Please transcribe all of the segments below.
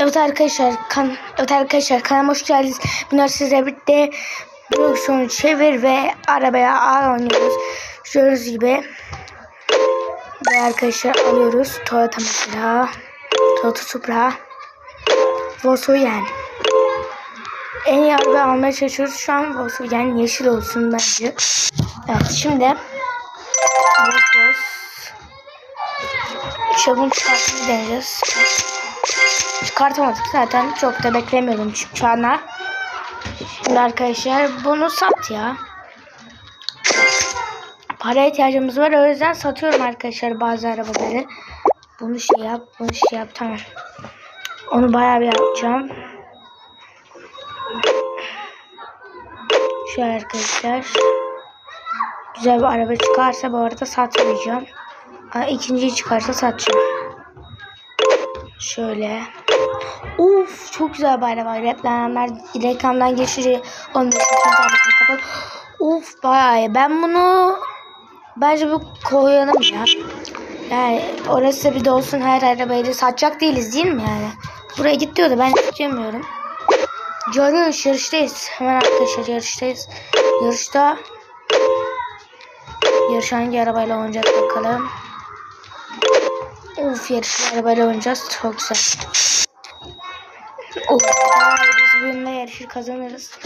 Evet arkadaşlar, kan evet arkadaşlar kanalıma hoş geldiniz. Bunlar sizle birlikte direksiyonu çevir ve arabaya ağır oynuyoruz. Gördüğünüz gibi ve arkadaşlar alıyoruz. Toyota mesela, Toyota Supra, Volkswagen. En iyi araba almaya çalışıyoruz. Şu an Volkswagen yeşil olsun bence. Evet şimdi Volkswagen Çabuk çıkartmayı deneyeceğiz. Çıkartamadık zaten. Çok da beklemiyordum çıkacağına. Şimdi arkadaşlar bunu sat ya. Para ihtiyacımız var. O yüzden satıyorum arkadaşlar bazı arabaları. Bunu şey yap, bunu şey yap. Tamam. Onu bayağı bir yapacağım. Şöyle arkadaşlar. Güzel bir araba çıkarsa bu arada satmayacağım. İkinciyi çıkarsa satacağım. Şöyle. Uf çok güzel bir araba. Reklamlar reklamdan 15 internetini kapat. Uf bayağı. Ben bunu bence bu koyalım ya. Yani orası bir de olsun her arabayı da satacak değiliz değil mi yani? Buraya git diyordu ben istemiyorum. Yarış yarıştayız. Hemen arkadaşlar yarıştayız. Yarışta Yarış hangi arabayla oynayacağız bakalım. Of yarışlı arabayla oynayacağız. Çok güzel. Of vay, biz bununla yarışır kazanırız.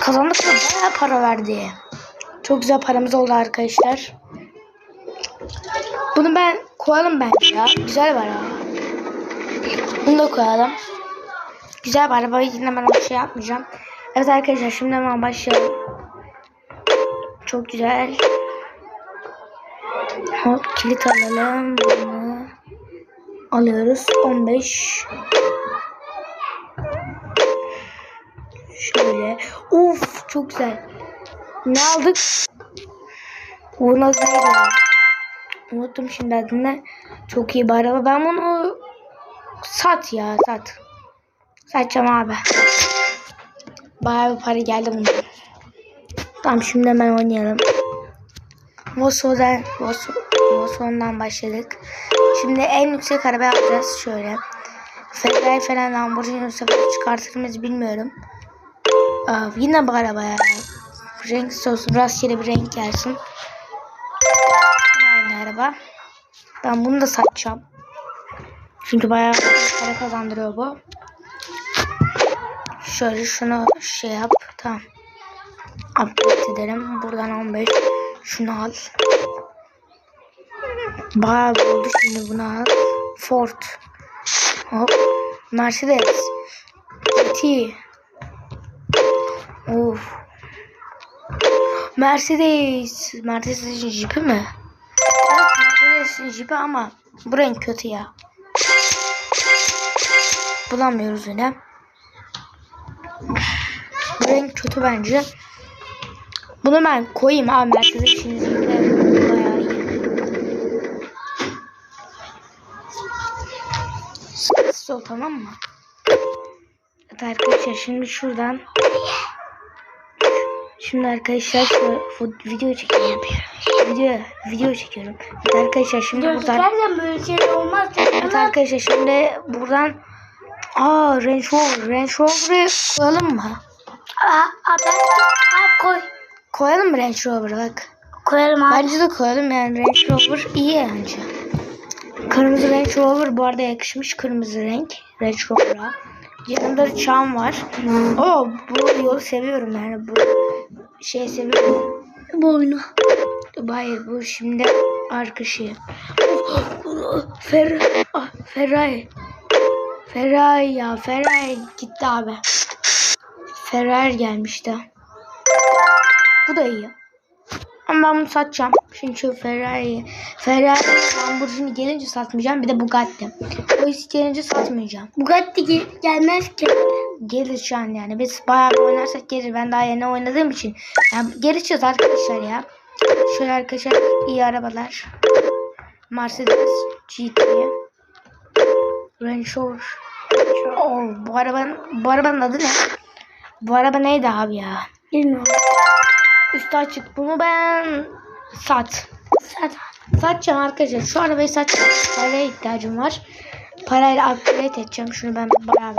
Kazandık da bayağı para verdi. Çok güzel paramız oldu arkadaşlar. Bunu ben koyalım bence ya. Güzel var araba. Bunu da koyalım. Güzel bir araba. Yine ben bir şey yapmayacağım. Evet arkadaşlar şimdi hemen başlayalım. Çok güzel. Hop kilit alalım. Bunu alıyoruz. 15. Şöyle. Uf çok güzel. Ne aldık? Bu nasıl neydi ya? Unuttum şimdi adını. Çok iyi bir araba. Ben bunu sat ya sat. Satacağım abi. Bayağı bir para geldi bundan. Tamam şimdi hemen oynayalım. Voso'dan Voso, Voso'ndan başladık. Şimdi en yüksek arabayı alacağız şöyle. Ferrari falan Lamborghini bu çıkartır mıyız bilmiyorum. Aa, yine bu araba. Renk olsun. Rastgele bir renk gelsin. Aynı araba. Ben bunu da satacağım. Çünkü bayağı para kazandırıyor bu. Şöyle şunu şey yap. Tamam. Update edelim. Buradan 15. Şunu al. Bayağı oldu. Şimdi bunu al. Ford. Hop. Mercedes. GT. Of. Mercedes. Mercedes'in jipi mi? Evet Mercedes'in jipi ama bu renk kötü ya. Bulamıyoruz yine. Bu renk kötü bence. Bunu ben koyayım abi Mercedes'in jipi. Sessiz tamam mı? Evet arkadaşlar şimdi şuradan Şimdi arkadaşlar şu video çekiyorum. Video video çekiyorum. Evet arkadaşlar şimdi buradan Gözlerden böyle şeyler olmaz. Evet arkadaşlar şimdi buradan Aa Range Rover Range Rover'ı koyalım mı? Aa, aa, ben abi koy. Koyalım mı Range Rover'ı bak. Koyalım abi. Bence de koyalım yani Range Rover iyi bence. Kırmızı Range Rover bu arada yakışmış kırmızı renk Range Rover'a. Yanında da çam var. Oo bu yolu seviyorum yani bu şey seviyorum. Bu oyunu. Hayır bu şimdi arka şey. Fer ah, Ferrari. Ferrari ya Ferrari gitti abi. Ferrari gelmişti. Bu da iyi. Ama ben bunu satacağım. Çünkü Ferrari, Ferrari Lamborghini gelince satmayacağım. Bir de Bugatti. O gelince satmayacağım. Bugatti gel- gelmez ki. Gelir şu an yani. Biz bayağı oynarsak gelir. Ben daha yeni oynadığım için. Yani geleceğiz arkadaşlar ya. Şöyle arkadaşlar iyi arabalar. Mercedes GT. Range Rover. Oh, bu arabanın, bu arabanın adı ne? Bu araba neydi abi ya? Bilmiyorum. Üstü açık. Bunu ben sat. Sat. Satacağım arkadaşlar. Şu arabayı satacağım. Paraya ihtiyacım var. Parayla upgrade edeceğim. Şunu ben bayağı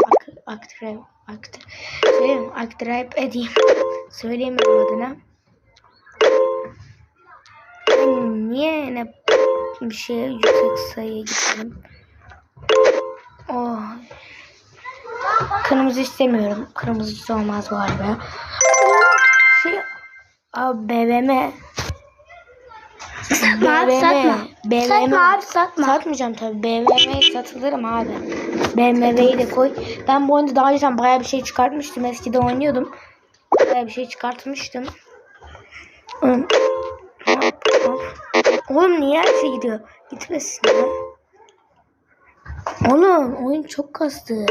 ak- aktive, aktive, söyleyeyim, aktive edeyim. Söyleyemiyorum adını. Ben niye ne bir şeye yüksek sayıya gittim? Oh. Kırmızı istemiyorum. Kırmızı olmaz bu araba. Şey, BBM. Abi satma. BMW. Satma abi satma. Satmayacağım tabii. BMW satılırım abi. BMW'yi de koy. Ben bu oyunda daha önceden bayağı bir şey çıkartmıştım. Eskiden oynuyordum. Bayağı bir şey çıkartmıştım. Oğlum, niye her şey gidiyor? Gitmesin ya. Oğlum oyun çok kastı.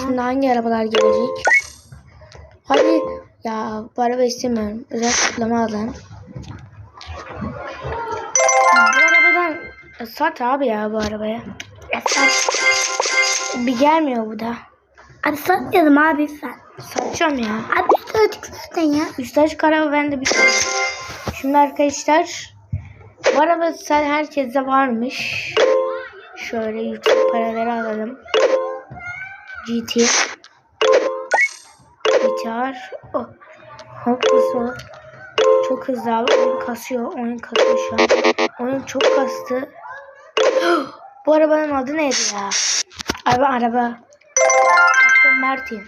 Şimdi hangi arabalar gelecek? Hadi. Ya bu araba istemiyorum. Özel kutlama alan. E, sat abi ya bu arabaya. Ya sat. Bir gelmiyor bu da. Abi satmayalım abi sen. Satacağım ya. Abi söyledik zaten ya. Üstü açık araba bende bir. Şimdi arkadaşlar bu araba sen herkeste varmış. Şöyle yüksek paraları alalım. GT. GTR. Oh. Hop hızlı. Çok hızlı abi. Oyun kasıyor. Oyun kasıyor şu an. Oyun çok kastı. bu arabanın adı neydi ya? Abi araba. Aston Martin.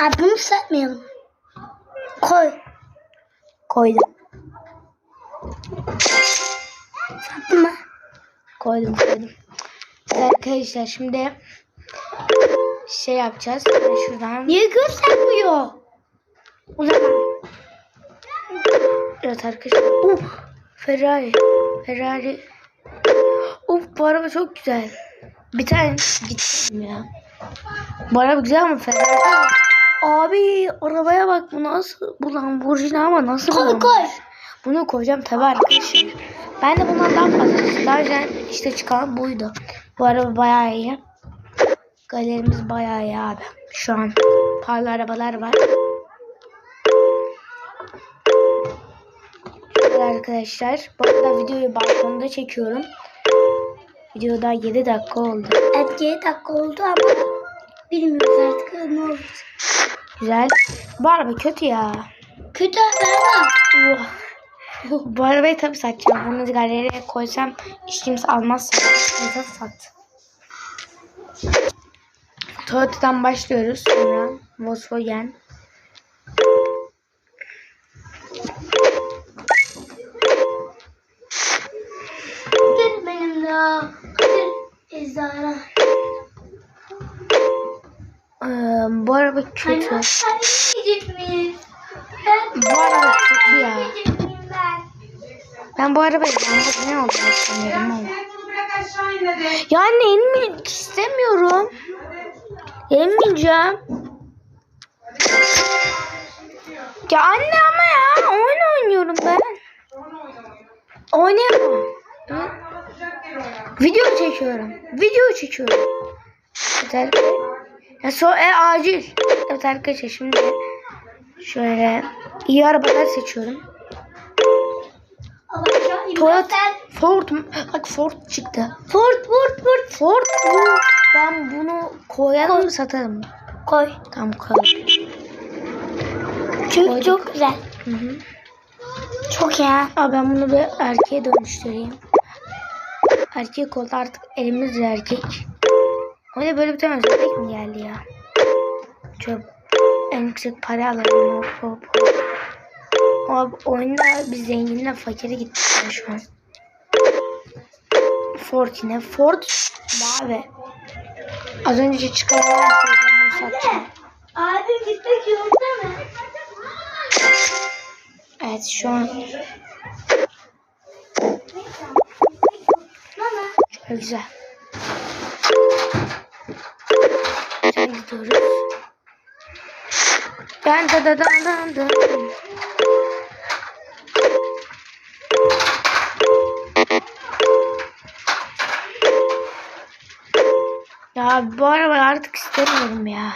Abi bunu satmayalım. Koy. Koydum. Sattın mı? Koydum koydum. Arkadaşlar şimdi şey yapacağız. Şuradan Niye göstermiyor? O zaman. evet arkadaşlar. Uf, Ferrari. Ferrari. Uf bu araba çok güzel. Bir tane gittim ya. Bu araba güzel ama Ferrari. Abi arabaya bak bu nasıl bu Lamborghini ama nasıl Koy bu koy. Bunu koyacağım tabii arkadaşlar. Ben de bundan daha fazla. Daha önce işte çıkan buydu. Bu araba bayağı iyi. Galerimiz bayağı iyi abi. Şu an pahalı arabalar var. Şöyle arkadaşlar. Bu arada videoyu balkonda çekiyorum. Video daha 7 dakika oldu. Evet 7 dakika oldu ama bilmiyoruz artık ne olur. Güzel. Bu araba kötü ya. Kötü var. Oh. Bu arabayı tabii satacağım. Bunu galeriye koysam hiç kimse almaz. Neyse sat. Toyota'dan başlıyoruz. Sonra Volkswagen. Ezara. Ee, bu araba kötü. Yiyecek miyiz? Bu araba kötü ya. Ben? Bu arabayı Lamborghini almak istemiyorum ama. Ya anne inmek istemiyorum. Inmeyeceğim. Ya anne ama ya oyun oynuyorum ben. Oynayamam. Video çekiyorum. Video çekiyorum. Evet, ya so e, acil. Evet arkadaşlar şimdi şöyle iyi arabalar seçiyorum. Toyota Ford? Bak Ford çıktı. Ford Ford Ford. Ford bu. Ben bunu koyalım mı satarım? Koy. Tamam koyalım. Çünkü Koyduk. çok güzel. Hı hı. Çok ya. Aa, ben bunu bir erkeğe dönüştüreyim. Erkek oldu artık elimizde erkek. O ne böyle bir tane özellik mi geldi ya? Çok en yüksek para alalım. Hop hop hop. Abi oyunda biz zenginle fakire gittik şu an. Ford yine. Ford mavi. Az önce çıkan satacağım. Abim gitmek yolda mı? Evet şu an Güzel. Şimdi gidiyoruz. Ben da da da da da. Ya bu arabayı artık istemiyorum ya.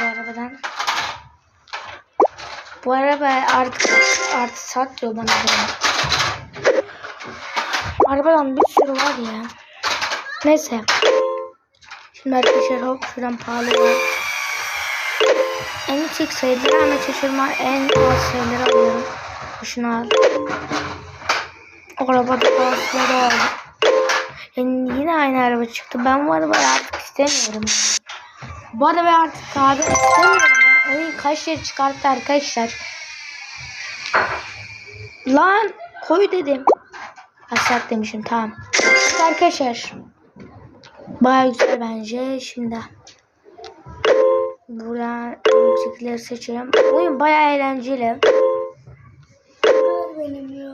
Bu arabadan. Bu araba artık artık satıyor bana. Böyle. Arabadan bir sürü var ya. Neyse. Şimdi arkadaşlar hop şuradan pahalı var. En yüksek sayıları ama şaşırma en az sayıları alıyorum. Şunu al. O arabada bazıları aldım. Yani yine aynı araba çıktı. Ben bu arabayı artık istemiyorum. Bu arabayı artık abi istemiyorum. Ya. Oyun kaç yeri çıkarttı arkadaşlar. Lan koy dedim. Aşağı demişim tamam. Arkadaşlar. Baya güzel bence. Şimdi buradan yüksekleri seçelim. Oyun baya eğlenceli. Benim ya.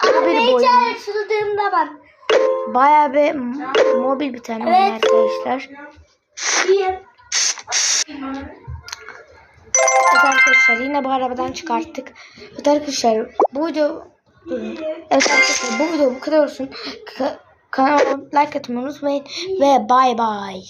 Abi boyun. açıldığımda bak. Baya bir mobil bir tane Evet. arkadaşlar. Evet arkadaşlar yine bu arabadan çıkarttık. Evet arkadaşlar bu video Evet arkadaşlar bu video bu kadar olsun. Ka- Kanalıma like atmayı unutmayın ve bay bay.